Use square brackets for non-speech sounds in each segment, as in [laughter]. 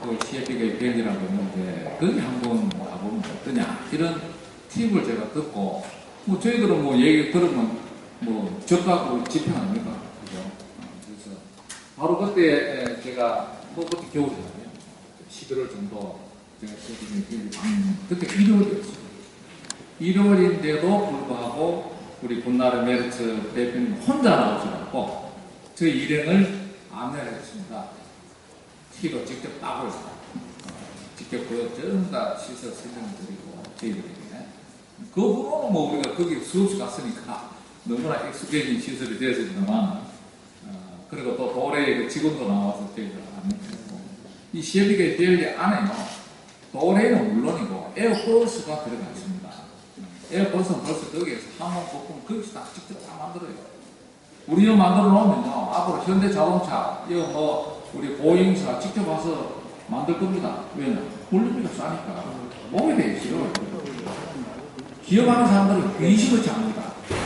그 CFP가 벨이라고 있는데 거기 한번 가보면 어떠냐 이런 팁을 제가 듣고 뭐 저희들은 뭐 얘기 들으면 뭐 적하고 집행 아닙니까 그죠? 어, 그래서 바로 그때 제가 뭐 그때 겨울이잖아요 11월 정도 제가 CFP 벨이 방 그때 일요일이었어요 일요일인데도 불구하고 우리 군나라 메르츠 대표님 혼자 나오지 않고 저희 일행을 안내를 했습니다. 티로 직접. 어, 직접 그 전부 다 시설 설명을 드리고 저희들에게 그 후로는 뭐 우리가 거기 수없이 갔으니까 너무나 익숙해진 시설이 되었습니다만 어, 그리고 또 도래의 그 직원도 나와서 저희들 안내했고 이 시애비게 델리 안에는 도래는 물론이고 에어버스가 들어가 있습니다. 에어버스는 벌써 거기에서 항공 부품 거기서 다 직접 다 만들어요. 우리 이거 만들어 놓으면요, 앞으로 현대 자동차, 이거 뭐, 우리 보잉사 직접 와서 만들 겁니다. 왜냐? 물리비가 싸니까. 오게 되기 싫어요. 기업하는 사람들은 인식을 합니다.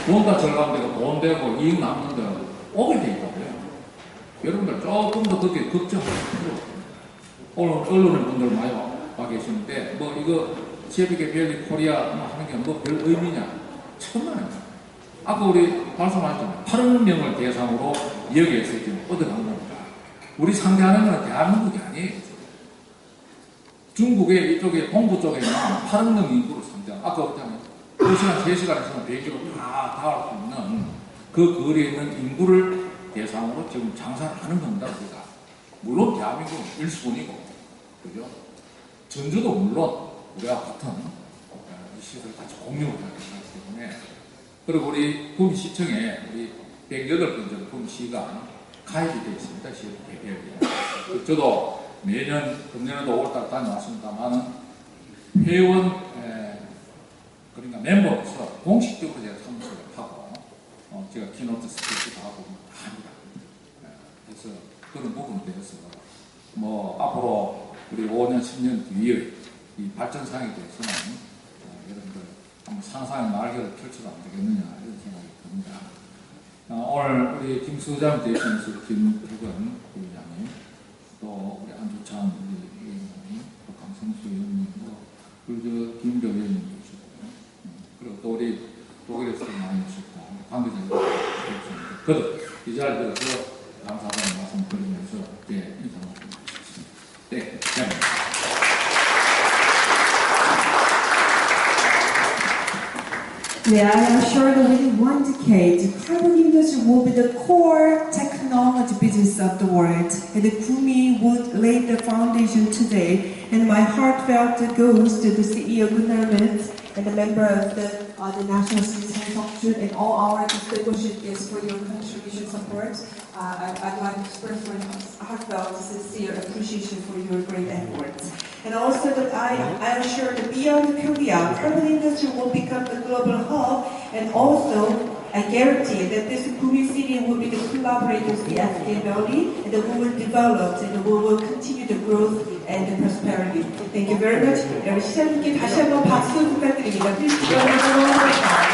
뭔가 절감되고 돈 되고 이익 남는데 오게 돼 있다고요. 여러분들 조금 더 그렇게 걱정하실 필요. 오늘 언론의 분들 많이 와, 와 계시는데, 뭐 이거 제비게 벨리 코리아 뭐 하는 게 뭐 별 의미냐? 천만입니다. 아까 우리 말씀하셨잖아요. 8억 명을 대상으로 여기에서 지금 얻어간 겁니다. 우리 상대하는 건 대한민국이 아니에요. 중국의 이쪽에 동부 쪽에 있는 8억 명 인구를 상대하는, 아까 그랬잖아요. 2시간, 3시간 있으면 비행기로 다 닿을 수 있는 그 거리에 있는 인구를 대상으로 지금 장사를 하는 겁니다, 우리가. 물론 대한민국은 일수분이고, 그죠? 전주도 물론 우리가 같은 어, 이 시설을 같이 공유를 하기 때문에 그리고 우리 구미시청에 우리 108번 정도 구미시가 가입이 되어 있습니다. 시협 개별이. 저도 매년 금년에도 5월달 다녀왔습니다만은 회원 에, 그러니까 멤버로서 공식적으로 제가 참석을 하고 어, 제가 키노트 스피치도 하고 뭐다 합니다. 에, 그래서 그런 부분에 대해서 뭐 앞으로 우리 5년 10년 뒤에 이 발전상에 대해서는 어, 여러분들 한번 상상의 날개를 펼쳐도 안 되겠느냐 이런 생각이 듭니다. 어, 오늘 우리 김수장 대신에서 김두건 부장님 또 우리 안주찬 우리 의원님 또 강성수 의원님 뭐 그리고 저 김병 의원님도 오셨고요. 음, 그리고 또 우리 독일에서 많이 오셨고 우리 관계자들 오셨습니다. 그도 이 자리에 들어서 감사하다는 말씀 드리면서 예, 인사 말씀드리겠습니다. 네, 감사합니다. Yeah, I am sure that within one decade, carbon industry will be the core technology business of the world. And the Kumi would lay the foundation today. And my heartfelt goes to the CEO Gunnar and the member of the, uh, the National Citizen Auction and all our distinguished guests for your contribution support Uh, I, I'd like to express my heartfelt, sincere appreciation for your great efforts. And also that I, I am sure that beyond Korea, carbon industry will become the global hub and also I guarantee that this Kumi city will be the collaborators with the African Valley and that we will develop and we will continue the growth and the prosperity. Thank you very much. 여러분 시장님께 다시 한번 박수 부탁드립니다. Please join us in one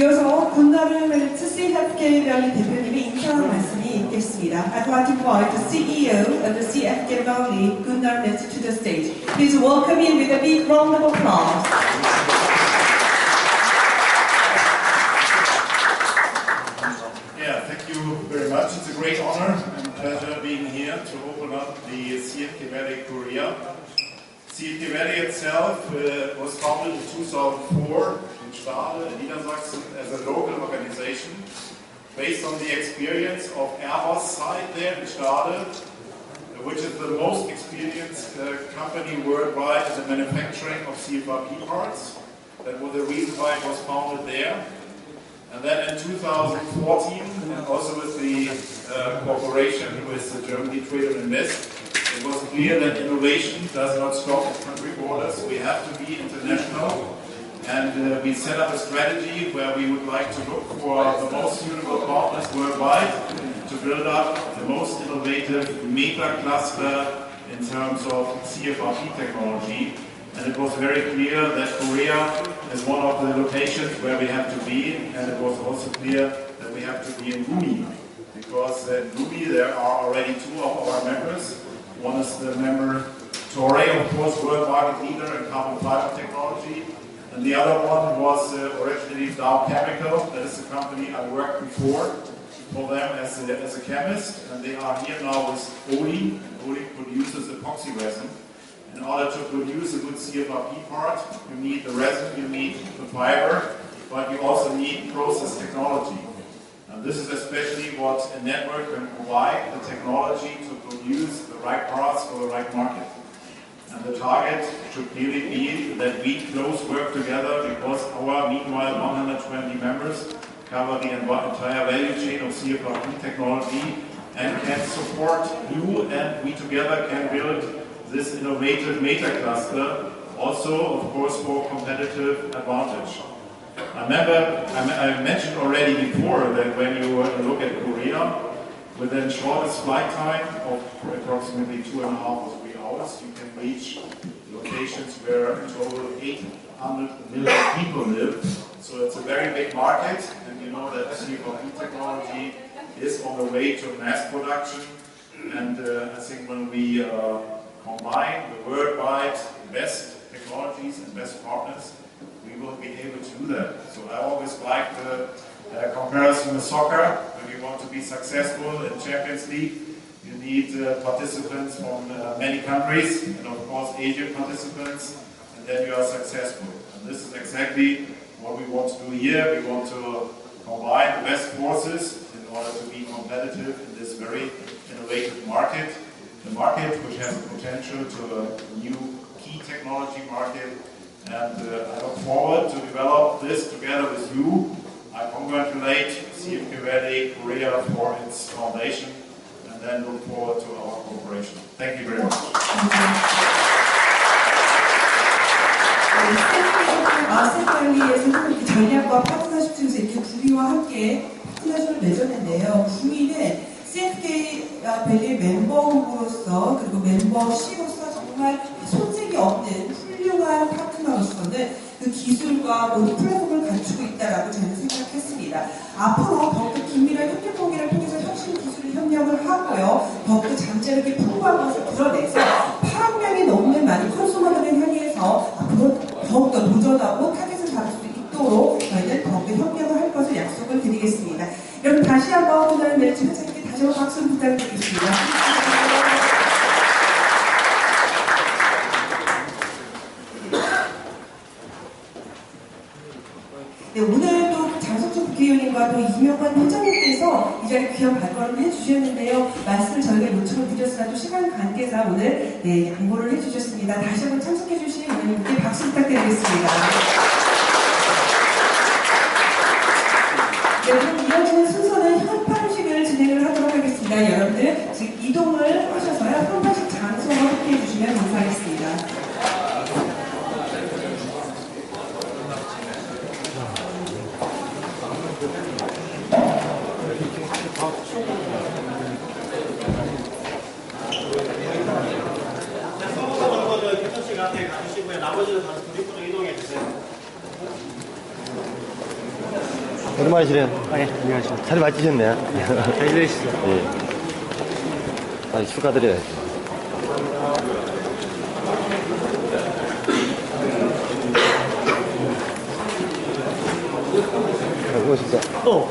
이어서 군나르 멜트 CFK 밸리 대표님의 인사 말씀이 있겠습니다. I'd like to invite the CEO of the CFK Valley, Gunnar Metz, to the stage. Please welcome him with a big round of applause. Yeah, thank you very much. It's a great honor and pleasure being here to open up the CFK Valley Korea. Valley itself uh, was founded in 2004 in Stade, Niedersachsen, as a local organization based on the experience of Airbus site there in Stade, which is the most experienced uh, company worldwide in the manufacturing of CFRP parts. That was the reason why it was founded there. And then in 2014, and also with the uh, cooperation with the Germany Trade and Invest, it was clear that innovation does not stop at country borders. We have to be international. And uh, we set up a strategy where we would like to look for the most suitable partners worldwide to build up the most innovative meta cluster in terms of CFRP technology. And it was very clear that Korea is one of the locations where we have to be, and it was also clear that we have to be in Gumi. because in Ruby there are already two of our members. One is the member Torre, of course, world market leader in carbon fiber technology. And the other one was uh, originally Dow Chemical. That is the company I worked before for them as a, as a chemist. And they are here now with Oli. Oli produces epoxy resin. In order to produce a good CFRP part, you need the resin, you need the fiber, but you also need process technology. And this is especially what a network can provide, the technology to produce right parts for the right market. And the target should clearly be that we close work together because our, meanwhile, 120 members cover the entire value chain of CFRP technology and can support you and we together can build this innovative meta cluster also, of course, for competitive advantage. I remember, I mentioned already before that when you look at Korea, within shortest flight time of approximately two and a half or three hours, you can reach locations where a total 800 million people live. So it's a very big market, and you know that CFOP technology is on the way to mass production. And uh, I think when we uh, combine the worldwide best technologies and best partners, we will be able to do that. So I always like the uh, comparison with soccer. You want to be successful in Champions League, you need uh, participants from uh, many countries, and of course Asian participants, and then you are successful. And this is exactly what we want to do here. We want to combine the best forces in order to be competitive in this very innovative market. The market which has the potential to a new key technology market and uh, I look forward to develop this together with you. I congratulate CFK Valley Korea for its foundation and then look forward to our cooperation. Thank you very much. 밸리 멤버로서 그리고 멤버시로서 정말 손색이 없는 훌륭한 파트너로서는 그 기술과 모든 플랫폼을 갖추고 있다라고 저는 생각했습니다. 앞으로 더욱더 잠재력 네, 그럼 이어지는 순서는 현판식을 진행을 하도록 하겠습니다. 여러분들 지금 이동을 하셔서요. 현판식 장소로 함께 해주시면 감사하겠습니다. 서부서 먼저 교통 씨가 앞에 가주시고요. 나머지는 다시 구직부로 이동해 주세요. 오랜만이시네요. 아, 예, 자리 맞으셨네요. 잘 지내시죠? [laughs] 예. 아니, 축하드려야죠. 아, 고맙습니다. 또,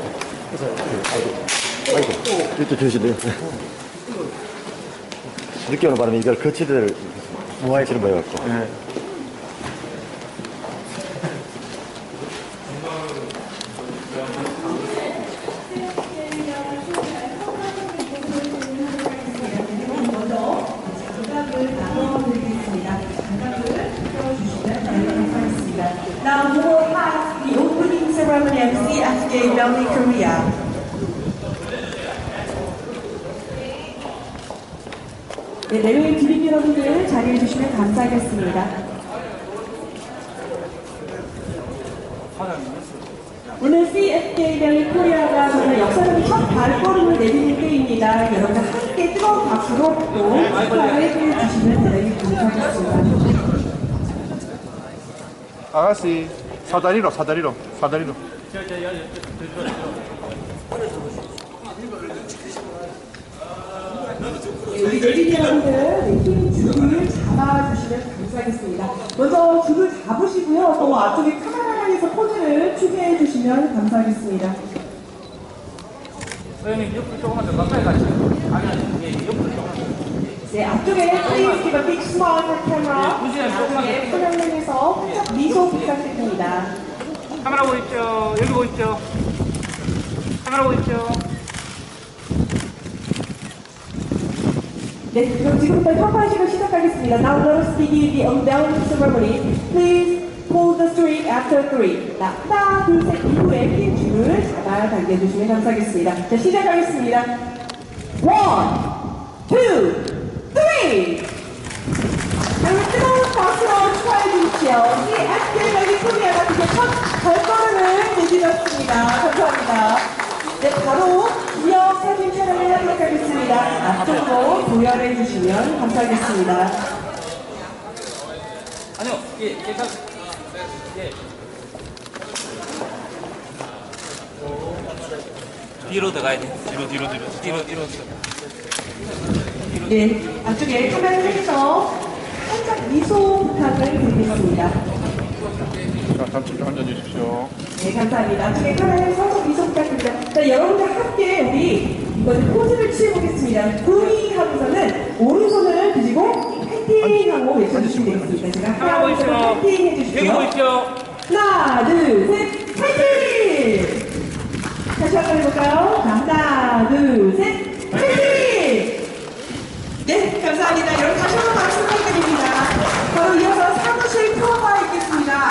아이고, 이또 주시네요. 늦게 오는 바람에 이걸 거치대를 모아있지는 모여갖고. 네. 먼저 장갑을 나눠드리겠습니다. 장갑을 펴주시면 저희가 감사하겠습니다. Now we will have the opening ceremony of CFK Valley Korea. 네, 내외 주민 여러분들 자리해 주시면 감사하겠습니다. 오늘 CFK 밸리 코리아가 정말 역사적인 첫 발걸음을 내딛는 때입니다. 여러분들 함께 뜨거운 박수로 또 축하를 해주시면 대단히 감사하겠습니다. 아가씨 사다리로 사다리로 사다리로 저, 저, 여, 여, 저, 저, 저, 저. 우리 내리기 여러분들 흰 줄을 잡아주시면 감사하겠습니다. 먼저 줄을 잡으시고요. 또 앞쪽에 카메라만에서 포즈를 취재해 주시면 감사하겠습니다. 선생님 옆으로 조금만 더 가까이 가시죠. 아니 아니 예, 옆으로 조금만. 네, 앞쪽에 please give a big smile for camera. 네, 무시하지 조금만 앞쪽에 살짝 미소 부탁드립니다. 카메라 보이죠? 여기 보이죠? 카메라 보이죠? 네, 그럼 지금부터 협화식을 시작하겠습니다. Now let us begin the unveiling ceremony. Please pull the string after three. 자, 하나, 둘, 셋 이후에 핀 줄을 잡아 당겨주시면 감사하겠습니다. 자, 시작하겠습니다. One, two, three. 여러분 뜨거운 박수로 축하해 주십시오. 이 애플 여기 코리아가 드디어 첫 발걸음을 내딛었습니다. 감사합니다. 네, 바로 기억 사진 촬영을 하도록 하겠습니다. 앞쪽으로 도열해 주시면 감사하겠습니다. 아니요, 예, 괜찮. 예. 뒤로 들어가야 돼. 뒤로 뒤로 뒤로 뒤로 뒤로. 네, 앞쪽에 카메라 향해서 살짝 미소 부탁을 드리겠습니다. 자, 잠시 좀 앉아주십시오. 네, 감사합니다. 앞쪽에 카메라에 서서 미소 부탁드립니다. 자, 여러분들 함께 우리 이번에 포즈를 취해보겠습니다. 구이 하고서는 오른손을 드시고 파이팅 하고 외쳐주시면 되겠습니다. 제가 카메라 하나, 둘? 파이팅. 보이죠? 하나, 둘, 셋, 파이팅! 다시 한번 해볼까요? 자, 하나, 둘, 셋, 파이팅! 네, 감사합니다. 여러분 다시 한번 박수 부탁드립니다. 바로 이어서 사무실 투어가 있겠습니다.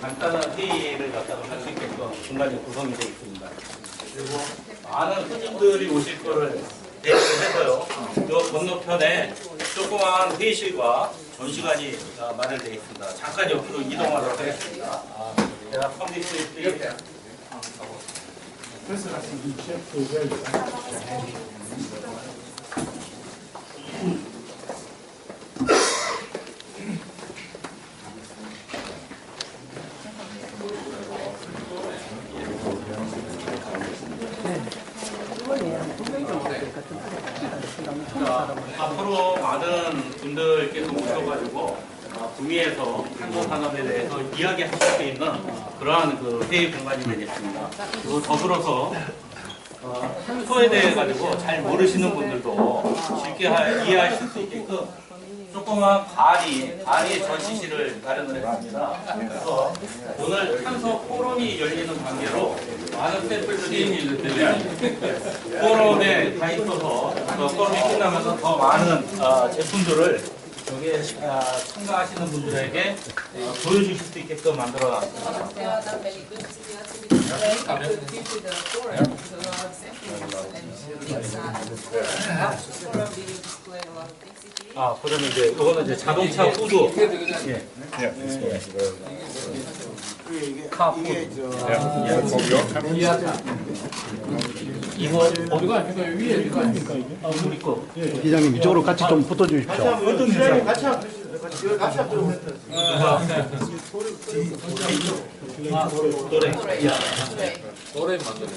간단한 회의를 갖다가 할 수 있게끔 중간에 구성이 되어 있습니다. 그리고 손님들이 오실 거를 대비해서요. 저 건너편에 조그마한 회의실과 전시관이 어, 마련되어 있습니다. 잠깐 옆으로 이동하도록 하겠습니다. 아, 제가 컴퓨터 이렇게 자, 앞으로 많은 분들께서 오셔가지고 어, 구미에서 한국 산업에 대해서 이야기하실 수 있는 그러한 공간이 되겠습니다. 그리고 더불어서 어, 탄소에 대해 가지고 잘 모르시는 분들도 쉽게 하- 이해하실 수 있게끔 조그만 가리, 가리 전시실을 마련을 했습니다. 그래서 오늘 탄소 포럼이 열리는 관계로 많은 샘플들이 포럼에 가 있어서 그 포럼이 끝나면서 더 많은 어, 제품들을 여기에 아, 참가하시는 분들에게 어, 보여주실 수 있게끔 만들어 놨습니다. Things here. 아, 그러면 이제 이거는 이제 자동차 후드. 예. 카 후드. 이거 어디가 아닙니까? 위에 이거 아닙니까? 어, 우리 거. 기장님 이쪽으로 같이 좀 붙어 주십시오. 아, 노래. Right. 노래 만드는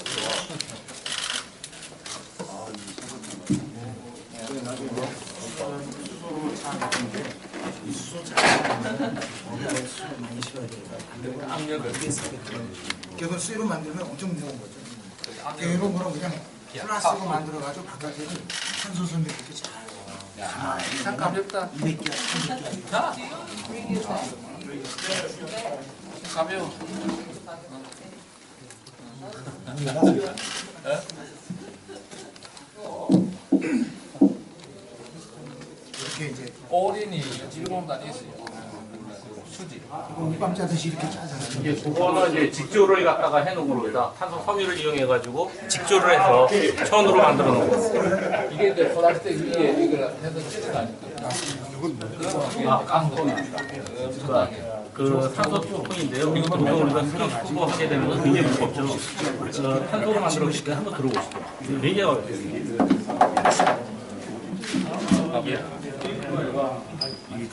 그래서 쇠로 만들면 엄청 무거운 거죠. 이런 거는 그냥 플라스틱으로 만들어가지고 바깥에는 탄소선도 이렇게 잘참 가볍다. 200개, 300개. 가벼워. 이렇게 이제 일곱 단위 있어요. 수지. 물밤 짜듯이 이렇게 짜잖아요. 이게 그거는 이제 직조를 갖다가 해놓은 겁니다. 탄소 섬유를 이용해가지고 직조를 해서 천으로 만들어 놓은 거. 이게 이제 플라스틱 위에 이걸 해서 거 아닙니까? 아, 깡통. 그 탄소 투표인데요. 보통 우리가 수경 투표하게 되면 굉장히 무겁죠. 어, 탄소로 만들었기 때문에 한번 들어보시죠. 이게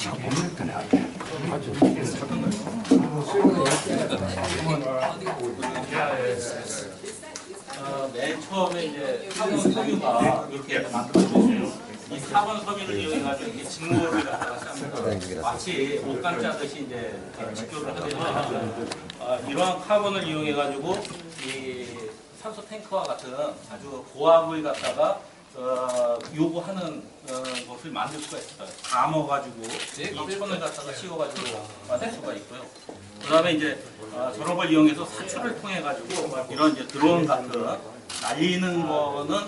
맨 처음에 이제 사본 섬유가 이렇게 만들어졌어요. 이 사본 섬유를 이용해가지고 이렇게 직모를 갖다가. 마치 옷감 짜듯이 이제 되면 어, 이러한 카본을 이용해가지고 이 산소 탱크와 같은 아주 고압을 갖다가 어, 요구하는 어, 것을 만들 수가 있어요. 담아가지고 이 천을 갖다가 씌워가지고 만들 수가 있고요. 그 다음에 이제 어, 걸 이용해서 사출을 통해 가지고 이런 이제 드론 같은 날리는 거는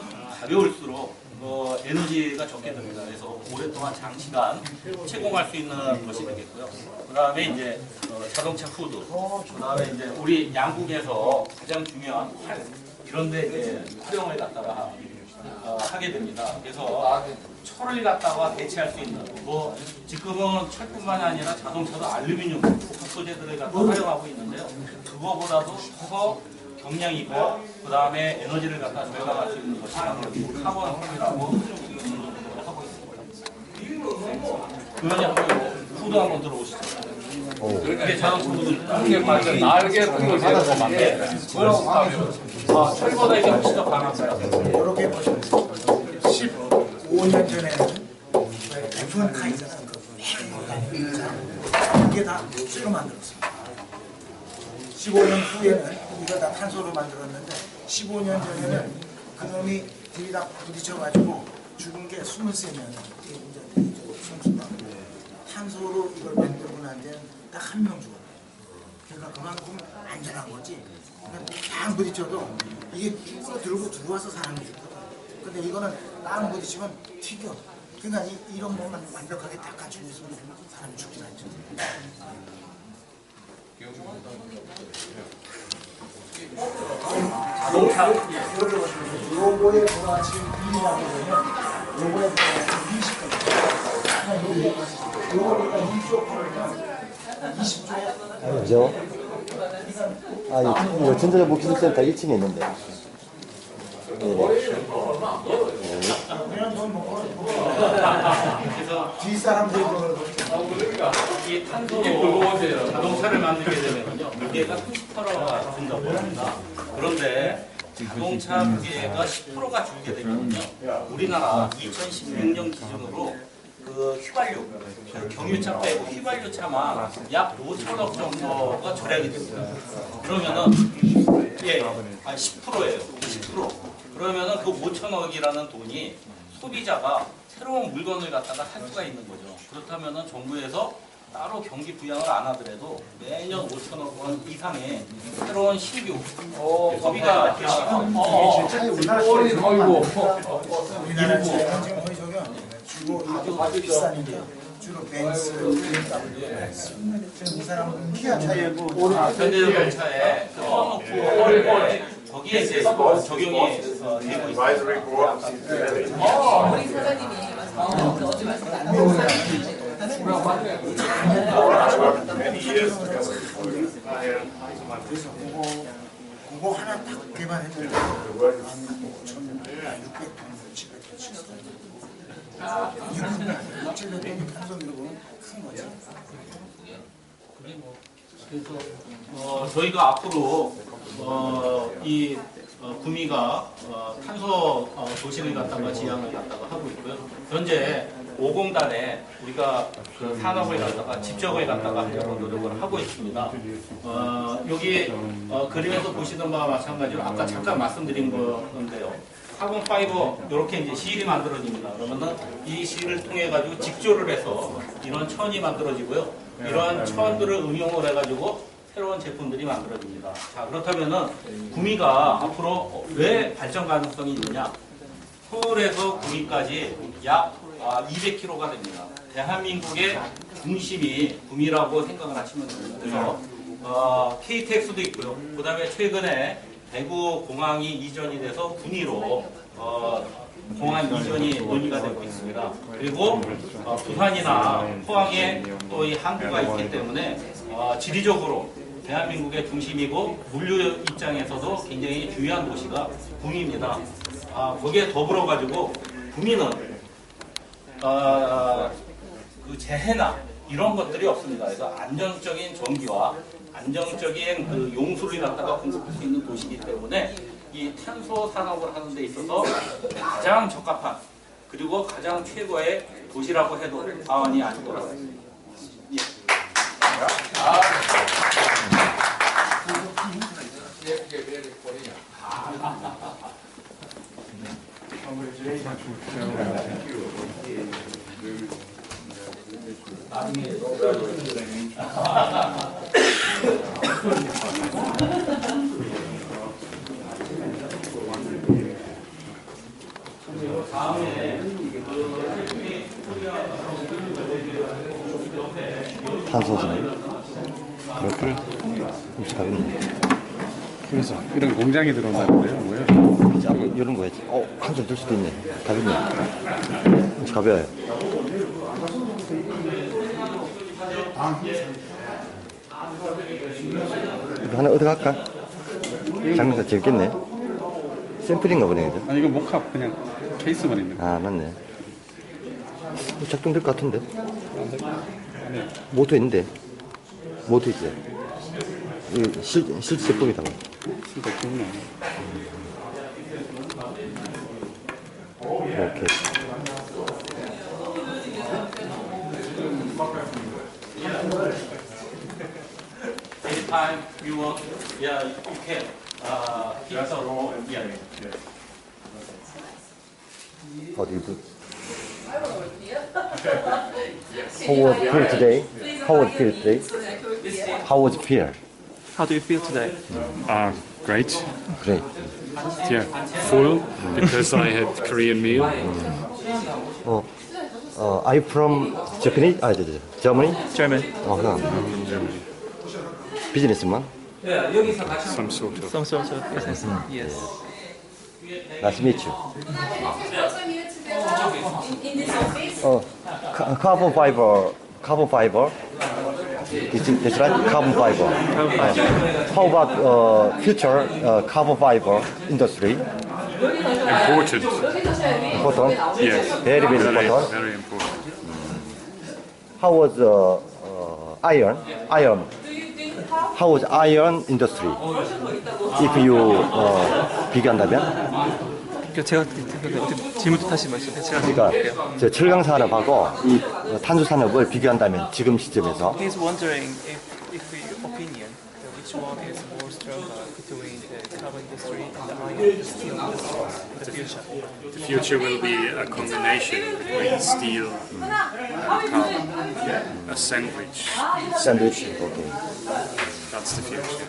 가벼울수록 어, 에너지가 적게 듭니다. 그래서 오랫동안 장시간 채공할 수 있는 것이 되겠고요. 그 다음에 이제 어, 자동차 후드. 그 다음에 이제 우리 양국에서 가장 중요한 활 이런 데 이제 활용을 갖다가 어, 하게 됩니다. 그래서 철을 갖다가 대체할 수 있는 뭐 지금은 철뿐만이 아니라 자동차도 알루미늄 복합 소재들을 갖다 활용하고 있는데요. 그거보다도 더 경량 있고 그 다음에 에너지를 갖다 절감할 수 있는 것이 카본 섬이라고 하고 있습니다. 한번 후드 한번 들어보시죠. 후드 이게 맞아. 날개 만든. 아, 철보다 이게 훨씬 더 강합니다. 이렇게 보시면 15년 전에는 F1 카 있잖아요. 그 이게 다 쇠로 만들었습니다. 15년 후에는 이거 다 탄소로 만들었는데 15년 전에는 그놈이 들이다 부딪혀가지고 죽은 게 23명 이제 이제 선수가 탄소로 이걸 만들고 난 데는 딱 한 명 죽었어요. 그러니까 그만큼 안전한 거지. 딱 부딪혀도 이게 쭈그러 들고 들어와서 사람이 죽거든. 근데 이거는 딱 부딪히면 튀겨. 그러니까 이, 이런 것만 완벽하게 딱 갖추고 있으면 사람이 죽지 않죠. 자동차 요거에 부가치 1이라고 되면 요거에 부가치 20%. 요거니까 2조 풀면 20조에 그죠? 아, 이, 이거 전자정보 기술센터 1층에 있는데. 네네. 이 탄소로 자동차를 만들게 되면요 무게가 90%가 준다고 합니다. 그런데 자동차 무게가 10%가 줄게 되면요 우리나라 2016년 기준으로 그 휘발유 그 경유차 빼고 휘발유 차만 약 5천억 정도가 절약이 됩니다. 그러면은 예, 아 10%예요. 10%. 그러면은 그 5천억이라는 돈이 소비자가 새로운 물건을 갖다가 살 수가 있는 거죠. 그렇다면은 정부에서 따로 경기 부양을 안 하더라도 매년 5천억 원 이상의 새로운 신규 소비가 어, 차에 우리나라. 우리나라 지금 거의 저기 주고 아주 비싸니까 주로 벤츠, BMW. 이 사람은 키아 타이어고 현대자동차에 그 거기에 이제 적용이 어, 되고 있습니다. 우리 사장님이 말씀 어제 말씀 안 그래서 그거 하나 딱 개발했는데 한 5천 600톤, 700톤, 700톤. 700톤 탄소 밀어보면 큰 거죠. 어, 저희가 앞으로 어, 이 어, 구미가 어, 탄소 어, 도시를 갖다가 지향을 갖다가 하고 있고요. 현재 50달에 우리가 그 산업을 갖다가 집적을 갖다가 하려고 노력을 하고 있습니다. 어, 여기 어, 그림에서 보시는 바와 마찬가지로 아까 잠깐 말씀드린 건데요. 카본 파이버 이렇게 이제 실이 만들어집니다. 그러면은 이 실을 통해 가지고 직조를 해서 이런 천이 만들어지고요. 이러한 천들을 응용을 해가지고 새로운 제품들이 만들어집니다. 자 그렇다면은 구미가 앞으로 왜 발전 가능성이 있느냐? 서울에서 구미까지 약 200km가 됩니다. 대한민국의 중심이 구미라고 생각을 하시면 됩니다. 그래서 어, KTX도 있고요. 그 다음에 최근에 대구 공항이 이전이 돼서 군위로 어, 공항 이전이 논의가 되고 있습니다. 그리고 어, 부산이나 포항에 또 이 항구가 있기 때문에 어, 지리적으로 대한민국의 중심이고 물류 입장에서도 굉장히 중요한 도시가 구미입니다. 아, 거기에 더불어 가지고 구미는 어, 그 재해나 이런 것들이 없습니다. 그래서 안정적인 전기와 안정적인 그 용수를 갖다가 공급할 수 있는 도시이기 때문에 이 탄소 산업을 하는 데 있어서 가장 적합한 그리고 가장 최고의 도시라고 해도 과언이 아닐 거라고 생각합니다. 예. 그렇구나. 엄청 가볍네. 그래서 이런 공장이 들어온다는데요, 뭐예요? 자, 뭐 이런 거 해야지. 어, 한점 들 수도 있네. 가볍네. 가벼워요. 이거 하나 얻어갈까? 장면가 재밌겠네. 샘플인가 보네, 그죠? 아니, 이거 목합 그냥 케이스만 있는 거. 아, 맞네. 어, 작동될 것 같은데? 네. 모터 있는데. 모터 있지? 이 실, 실제 제품이다. 뭐. Okay. Anytime you want, yeah, you can. Uh, Just roll and yeah. yeah. How do you do? How was here today? How was here today? How was here? How do you feel today? Uh, great. Great. Yeah, full because I had Korean meal. 어, 어, are you from Japanese? 아, 저, 저, Germany? German. 어, 그냥 비즈니스만? Some sort of. Some sort of business. Yes. Nice to meet you. in this office. 어, 카, carbon fiber, carbon fiber. It's, that's right, carbon fiber. Carbon fiber. Uh, how about uh, future uh, carbon fiber industry? Important. Important? Yes. Very, very, very important. Very important. Mm. How was uh, uh, iron? Iron. How was iron industry? If you uh, began that, 제가 어떻게 질문 다시 말씀해 제가 그러니까 저 철강 산업하고 이 어, 탄소 산업을 비교한다면 지금 시점에서 He's wondering if, if your opinion, uh, which one is more stronger between the carbon industry and the iron steel industry in the future? The future will be a combination between steel and carbon. A sandwich. 샌드위치. 오케이. That's the future.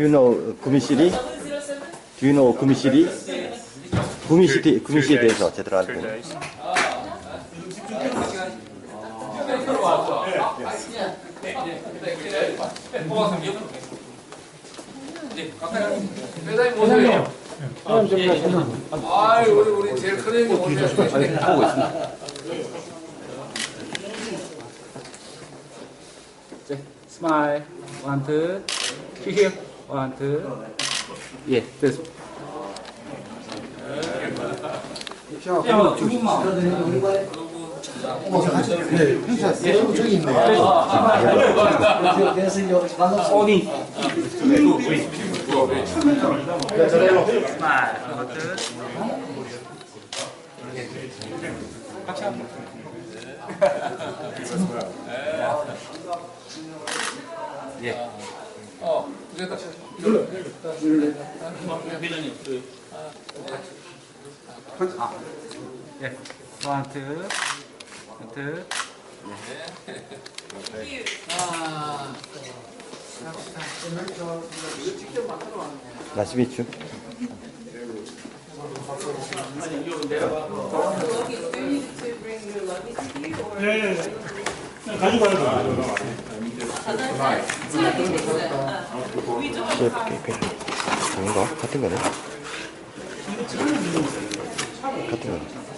Do you know 구미시리? Do you know 구미시리? 구미시티 구미시에 대해서 제대로 Two 알고. 오세요. 아유 우리 우리 제일 큰. 보고 있습니다. 스마일 원투 here 원투 예 됐어. 어디 스마일 원투 어, 됐다. 회장님, 그예 아. Luggage, do you need to bring your luggage with you or? 네. 차에 있어요. 네. 이렇게 별로 아닌가? 같은 거네. 같은 거네.